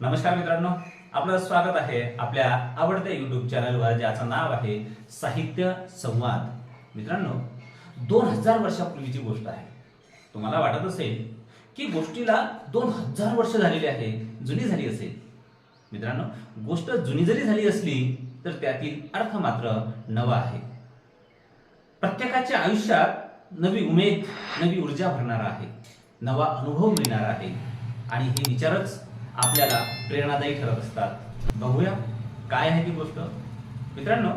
नमस्कार मित्रांनो आपलं स्वागत आहे आपल्या आवडत्या युट्यूब चॅनलवर ज्याचं नाव आहे साहित्य संवाद. मित्रांनो दोन हजार वर्षापूर्वीची गोष्ट आहे. तुम्हाला वाटत असेल की गोष्टीला दोन हजार वर्ष झालेली आहे जुनी झाली असेल. मित्रांनो गोष्ट जुनी जरी झाली असली तर त्यातील अर्थ मात्र नवा आहे. प्रत्येकाच्या आयुष्यात नवी उमेद नवी ऊर्जा भरणारा आहे. नवा अनुभव मिळणार आहे. आणि हे विचारच आपल्याला प्रेरणादायी ठरत असतात. बघूया काय आहे ती गोष्ट. मित्रांनो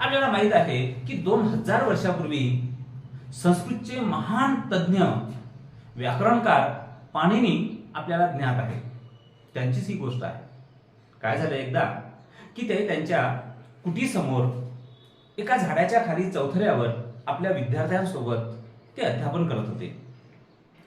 आपल्याला माहीत आहे की दोन हजार वर्षापूर्वी संस्कृतचे महान तज्ज्ञ व्याकरणकार पाणिनी आपल्याला ज्ञात आहे. त्यांचीच ही गोष्ट आहे. काय झालं एकदा? की ते त्यांच्या कुटीसमोर एका झाडाच्या खाली चौथऱ्यावर आपल्या विद्यार्थ्यांसोबत ते अध्यापन करत होते.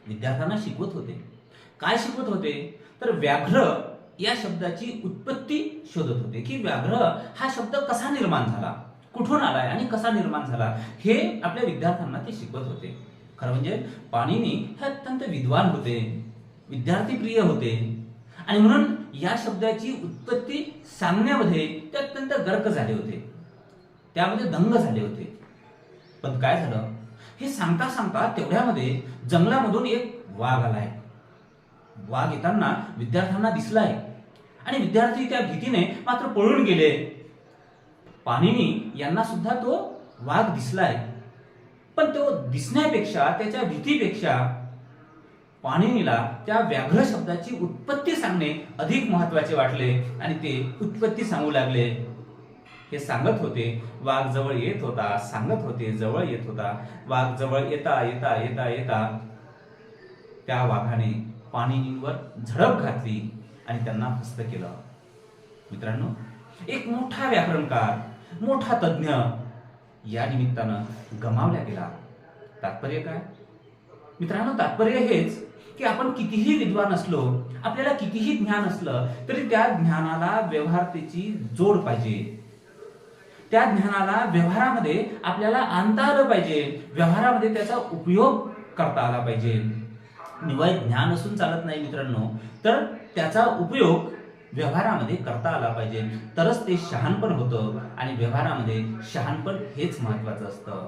विद्यार्थ्यांना शिकवत होते. काय शिकवत होते? तर व्याघ्र या शब्दाची उत्पत्ती शोधत होते की व्याघ्र हा शब्द कसा निर्माण झाला? कुठून आलाय आणि कसा निर्माण झाला? हे आपल्या विद्यार्थ्यांना ते शिकवत होते. खरं म्हणजे पाणिनी हे अत्यंत विद्वान होते विद्यार्थी प्रिय होते. आणि म्हणून या शब्दाची उत्पत्ती सांगण्यामध्ये ते अत्यंत गर्क झाले होते. त्यामध्ये दंग झाले होते. पण काय झालं? हे सांगता सांगता तेवढ्यामध्ये जंगलामधून एक वाघ आलाय. वाघ येताना विद्यार्थ्यांना दिसलाय. आणि विद्यार्थी त्या भीतीने मात्र पळून गेले. पाणिनी यांना सुद्धा तो वाघ दिसलाय. पण तो दिसण्यापेक्षा त्याच्या भीतीपेक्षा पाणिनीला त्या व्याघ्र शब्दाची उत्पत्ती सांगणे अधिक महत्त्वाचे वाटले आणि ते उत्पत्ती सांगू लागले. हे सांगत होते वाघ जवळ येत होता सांगत होते जवळ येत होता. वाघ जवळ येता येता येता येता त्या वाघाने पाणिनीवर झडप घातली आणि त्यांना हस्त केलं. मित्रांनो एक मोठा व्याकरणकार मोठा तज्ज्ञ या निमित्तानं गमावला गेला. तात्पर्य काय? मित्रांनो तात्पर्य हेच की आपण कितीही विद्वान असलो आपल्याला कितीही ज्ञान असलं तरी त्या ज्ञानाला व्यवहारतेची जोड पाहिजे. त्या ज्ञानाला व्यवहारामध्ये आपल्याला आणता आलं पाहिजे. व्यवहारामध्ये त्याचा उपयोग करता आला पाहिजे. निवय ज्ञान असून चालत नाही मित्रांनो तर त्याचा उपयोग व्यवहारामध्ये करता आला पाहिजे. तरच ते शहाणपण होतं आणि व्यवहारामध्ये शहाणपण हेच महत्वाचं असतं.